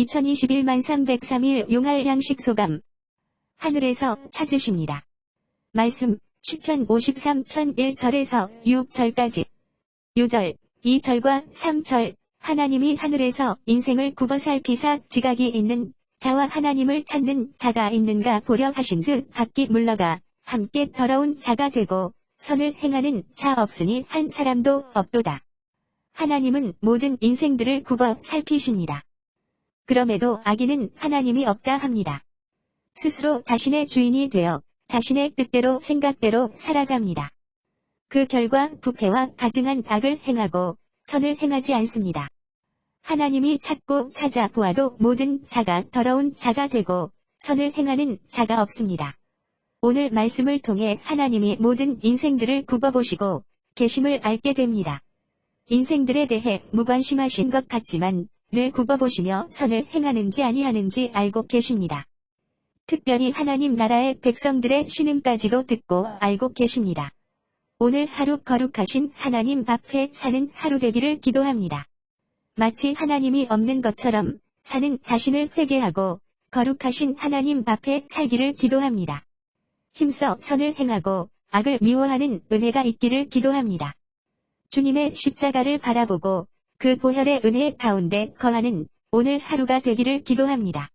2021만 303일 용할 양식 소감. 하늘에서 찾으십니다. 말씀, 10편 53편 1절에서 6절까지. 요절, 2절과 3절, 하나님이 하늘에서 인생을 굽어 살피사 지각이 있는 자와 하나님을 찾는 자가 있는가 보려 하신즉 각기 물러가 함께 더러운 자가 되고 선을 행하는 자 없으니 한 사람도 없도다. 하나님은 모든 인생들을 굽어 살피십니다. 그럼에도 악인은 하나님이 없다 합니다. 스스로 자신의 주인이 되어 자신의 뜻대로 생각대로 살아갑니다. 그 결과 부패와 가증한 악을 행하고 선을 행하지 않습니다. 하나님이 찾고 찾아보아도 모든 자가 더러운 자가 되고 선을 행하는 자가 없습니다. 오늘 말씀을 통해 하나님이 모든 인생들을 굽어보시고 계심을 알게 됩니다. 인생들에 대해 무관심하신 것 같지만 늘 굽어보시며 선을 행하는지 아니하는지 알고 계십니다. 특별히 하나님 나라의 백성들의 신음까지도 듣고 알고 계십니다. 오늘 하루 거룩하신 하나님 앞에 사는 하루 되기를 기도합니다. 마치 하나님이 없는 것처럼 사는 자신을 회개하고 거룩하신 하나님 앞에 살기를 기도합니다. 힘써 선을 행하고 악을 미워하는 은혜가 있기를 기도합니다. 주님의 십자가를 바라보고 그 보혈의 은혜 가운데 거하는 오늘 하루가 되기를 기도합니다.